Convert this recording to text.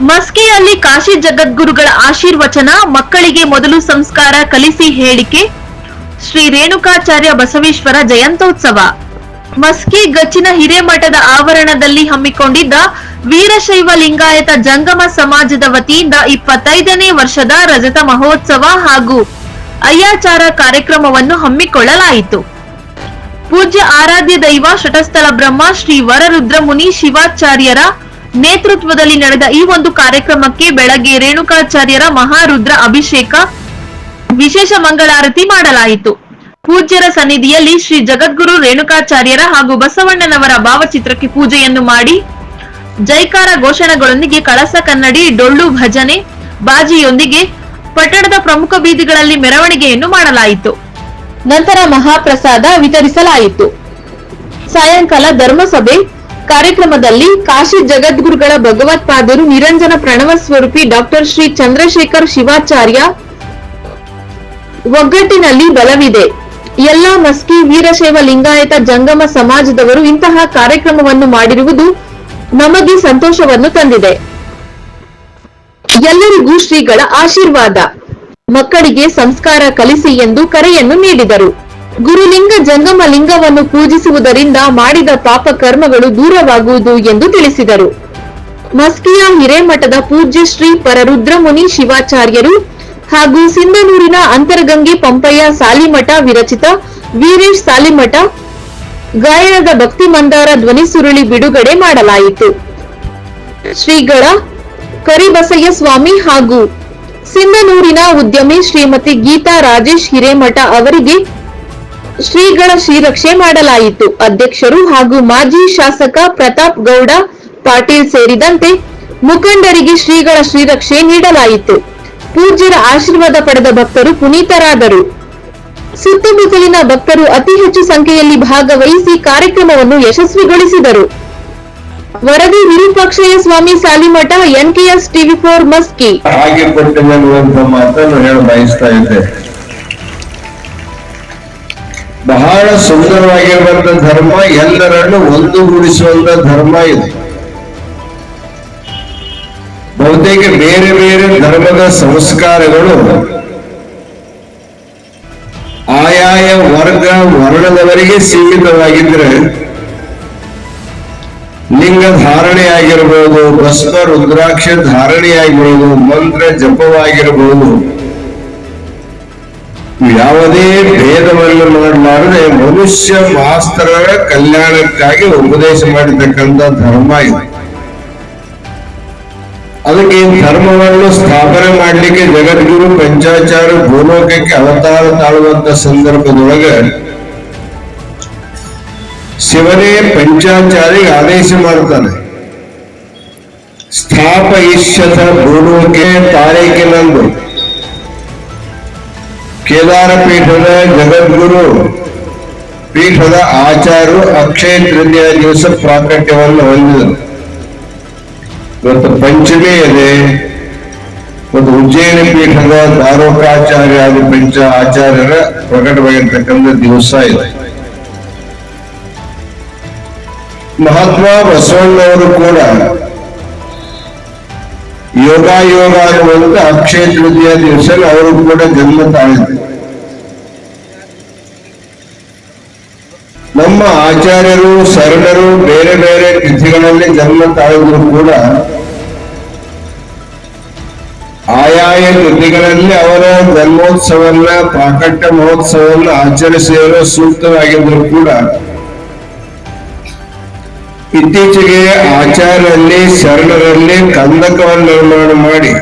ಮಸ್ಕಿಯಲ್ಲಿ ಕಾಶಿ ಜಗದ್ಗುರುಗಳ ಆಶೀರ್ವಚನ, ಮಕ್ಕಳಿಗೆ ಮೊದಲು ಸಂಸ್ಕಾರ ಕಲಿಸಿ ಹೇಳಿಕೆ. ಶ್ರೀ ರೇಣುಕಾಚಾರ್ಯ ಬಸವೇಶ್ವರ ಜಯಂತೋತ್ಸವ ಮಸ್ಕಿ ಗಚ್ಚಿನ ಹಿರೇಮಠದ ಆವರಣದಲ್ಲಿ ಹಮ್ಮಿಕೊಂಡಿದ್ದ ವೀರಶೈವ ಲಿಂಗಾಯತ ಜಂಗಮ ಸಮಾಜದ ವತಿಯಿಂದ ಇಪ್ಪತ್ತೈದನೇ ವರ್ಷದ ರಜತ ಮಹೋತ್ಸವ ಹಾಗೂ ಅಯ್ಯಾಚಾರ ಕಾರ್ಯಕ್ರಮವನ್ನು ಹಮ್ಮಿಕೊಳ್ಳಲಾಯಿತು. ಪೂಜ್ಯ ಆರಾಧ್ಯ ದೈವ ಶಟಸ್ಥಳ ಬ್ರಹ್ಮ ಶ್ರೀ ವರರುದ್ರಮುನಿ ಶಿವಾಚಾರ್ಯರ ನೇತೃತ್ವದಲ್ಲಿ ನಡೆದ ಈ ಒಂದು ಕಾರ್ಯಕ್ರಮಕ್ಕೆ ಬೆಳಗ್ಗೆ ರೇಣುಕಾಚಾರ್ಯರ ಮಹಾರುದ್ರ ಅಭಿಷೇಕ ವಿಶೇಷ ಮಂಗಳಾರತಿ ಮಾಡಲಾಯಿತು. ಪೂಜ್ಯರ ಸನ್ನಿಧಿಯಲ್ಲಿ ಶ್ರೀ ಜಗದ್ಗುರು ರೇಣುಕಾಚಾರ್ಯರ ಹಾಗೂ ಬಸವಣ್ಣನವರ ಭಾವಚಿತ್ರಕ್ಕೆ ಪೂಜೆಯನ್ನು ಮಾಡಿ ಜೈಕಾರ ಘೋಷಣೆಗಳೊಂದಿಗೆ ಕಳಸ ಕನ್ನಡಿ, ಡೊಳ್ಳು ಭಜನೆ, ಬಾಜಿಯೊಂದಿಗೆ ಪಟ್ಟಣದ ಪ್ರಮುಖ ಬೀದಿಗಳಲ್ಲಿ ಮೆರವಣಿಗೆಯನ್ನು ಮಾಡಲಾಯಿತು. ನಂತರ ಮಹಾಪ್ರಸಾದ ವಿತರಿಸಲಾಯಿತು. ಸಾಯಂಕಾಲ ಧರ್ಮಸಭೆ ಕಾರ್ಯಕ್ರಮದಲ್ಲಿ ಕಾಶಿ ಜಗದ್ಗುರುಗಳ ಭಗವತ್ಪಾದರು ನಿರಂಜನ ಪ್ರಣವ ಸ್ವರೂಪಿ ಡಾಕ್ಟರ್ ಶ್ರೀ ಚಂದ್ರಶೇಖರ್ ಶಿವಾಚಾರ್ಯ ಒಗ್ಗಟ್ಟಿನಲ್ಲಿ ಬಲವಿದೆ. ಎಲ್ಲಾ ಮಸ್ಕಿ ವೀರಶೈವ ಲಿಂಗಾಯತ ಜಂಗಮ ಸಮಾಜದವರು ಇಂತಹ ಕಾರ್ಯಕ್ರಮವನ್ನು ಮಾಡಿರುವುದು ನಮಗೆ ಸಂತೋಷವನ್ನು ತಂದಿದೆ. ಎಲ್ಲರಿಗೂ ಶ್ರೀಗಳ ಆಶೀರ್ವಾದ. ಮಕ್ಕಳಿಗೆ ಸಂಸ್ಕಾರ ಕಲಿಸಿ ಎಂದು ಕರೆಯನ್ನು ನೀಡಿದರು. ಗುರುಲಿಂಗ ಜಂಗಮ ಲಿಂಗವನ್ನು ಪೂಜಿಸುವುದರಿಂದ ಮಾಡಿದ ಪಾಪ ಕರ್ಮಗಳು ದೂರವಾಗುವುದು ಎಂದು ತಿಳಿಸಿದರು. ಮಸ್ಕಿಯ ಹಿರೇಮಠದ ಪೂಜ್ಯ ಶ್ರೀ ಪರರುದ್ರಮುನಿ ಶಿವಾಚಾರ್ಯರು ಹಾಗೂ ಸಿಂಧನೂರಿನ ಅಂತರಗಂಗೆ ಪಂಪಯ್ಯ ಸಾಲಿಮಠ ವಿರಚಿತ ವೀರೇಶ್ ಸಾಲಿಮಠ, ಗಾಯನದ ಭಕ್ತಿ ಮಂದಾರ ಧ್ವನಿ ಸುರುಳಿ ಬಿಡುಗಡೆ ಮಾಡಲಾಯಿತು. ಶ್ರೀಗಳ ಕರಿಬಸಯ್ಯ ಸ್ವಾಮಿ ಹಾಗೂ ಸಿಂಧನೂರಿನ ಉದ್ಯಮಿ ಶ್ರೀಮತಿ ಗೀತಾ ರಾಜೇಶ್ ಹಿರೇಮಠ ಅವರಿಗೆ ಶ್ರೀಗಳ ಶ್ರೀರಕ್ಷೆ ಮಾಡಲಾಯಿತು. ಅಧ್ಯಕ್ಷರು ಹಾಗೂ ಮಾಜಿ ಶಾಸಕ ಪ್ರತಾಪ್ ಗೌಡ ಪಾಟೀಲ್ ಸೇರಿದಂತೆ ಮುಖಂಡರಿಗೆ ಶ್ರೀಗಳ ಶ್ರೀರಕ್ಷೆ ನೀಡಲಾಯಿತು. ಪೂಜ್ಯರ ಆಶೀರ್ವಾದ ಪಡೆದ ಭಕ್ತರು ಪುನೀತರಾದರು. ಸುತ್ತಮುತ್ತಲಿನ ಭಕ್ತರು ಅತಿ ಹೆಚ್ಚು ಸಂಖ್ಯೆಯಲ್ಲಿ ಭಾಗವಹಿಸಿ ಕಾರ್ಯಕ್ರಮವನ್ನು ಯಶಸ್ವಿಗೊಳಿಸಿದರು. ವರದಿ Virupakshayya Swami Salimath, N K S TV four Maski. ಹಾಗೆ ಮಾತನ್ನು ಹೇಳ ಬಯಸ್ತಾ ಇದ್ದೆ ಬಹಳ ಸುಂದರವಾಗಿರುವಂತ ಧರ್ಮ, ಎಲ್ಲರನ್ನು ಒಂದುಗೂಡಿಸುವಂತ ಧರ್ಮ ಇದು. ಬಹುತೇಕ ಬೇರೆ ಬೇರೆ ಧರ್ಮದ ಸಂಸ್ಕಾರಗಳು ಆಯಾಯ ವರ್ಗ ವರ್ಣದವರಿಗೆ ಸೀಮಿತವಾಗಿದ್ರೆ ಲಿಂಗ ಧಾರಣೆ ಆಗಿರಬಹುದು ಭಸ್ಮ ರುದ್ರಾಕ್ಷ ಧಾರಣೆ ಆಗಿರಬಹುದು ಮಂತ್ರ ಜಪವಾಗಿರಬಹುದು ಯಾವುದೇ ಭೇದವನ್ನು ಮಾಡಲಾರದೆ ಮನುಷ್ಯ ಮಾಸ್ತರರ ಕಲ್ಯಾಣಕ್ಕಾಗಿ ಉಪದೇಶ ಮಾಡಿರ್ತಕ್ಕಂಥ ಧರ್ಮ ಇದು. ಅದಕ್ಕೆ ಧರ್ಮವನ್ನು ಸ್ಥಾಪನೆ ಮಾಡಲಿಕ್ಕೆ ಜಗದ್ಗುರು ಪಂಚಾಚಾರ ಭೂಲೋಕಕ್ಕೆ ಅವತಾರ ತಾಳುವಂತ ಸಂದರ್ಭದೊಳಗೆ ಶಿವನೇ ಪಂಚಾಚಾರಿಗೆ ಆದೇಶ ಮಾಡ್ತಾನೆ. ಸ್ಥಾಪಯಿಷ್ಯತ ಭೂಲೋಕೆ ತಾರೀಕಿನಂದು ಕೇದಾರ ಪೀಠದ ಜಗದ್ಗುರು, ಪೀಠದ ಆಚಾರ್ಯರು ಅಕ್ಷಯ ತೃತೀಯ ದಿವಸ ಪ್ರಾಕಟ್ಯವನ್ನು ಹೊಂದಿದರು. ಇವತ್ತು ಪಂಚಮಿ ಇದೆ. ಮತ್ತು ಉಜ್ಜಯಿನಿ ಪೀಠದ ದಾರೋಕಾಚಾರ್ಯ ಆದಿ ಪಂಚ ಆಚಾರ್ಯರ ಪ್ರಕಟವಾಗಿರ್ತಕ್ಕಂಥ ದಿವಸ ಇದೆ. ಮಹಾತ್ಮ ಬಸವಣ್ಣವರು ಕೂಡ ಯೋಗಾಯೋಗ ಅನ್ನುವಂತ ಅಕ್ಷಯ ತೃತೀಯ ದಿವಸ ಅವರು ಕೂಡ ಜನ್ಮ ತಾಳಿದ್ರು. ನಮ್ಮ ಆಚಾರ್ಯರು ಶರಣರು ಬೇರೆ ಬೇರೆ ತಿಥಿಗಳಲ್ಲಿ ಜನ್ಮ ತಾಳಿದ್ರು ಕೂಡ ಆಯಾಯ ತಿಥಿಗಳಲ್ಲಿ ಅವರ ಜನ್ಮೋತ್ಸವನ್ನ ಪ್ರಾಕಟ್ಯ ಮಹೋತ್ಸವವನ್ನು ಆಚರಿಸಿದರು ಸೂಕ್ತವಾಗಿದ್ರು ಕೂಡ ಇತ್ತೀಚೆಗೆ ಆಚಾರ್ಯರಲ್ಲಿ ಶರಣರಲ್ಲಿ ಕಂದಕವನ್ನು ನಿರ್ಮಾಣ ಮಾಡಿ.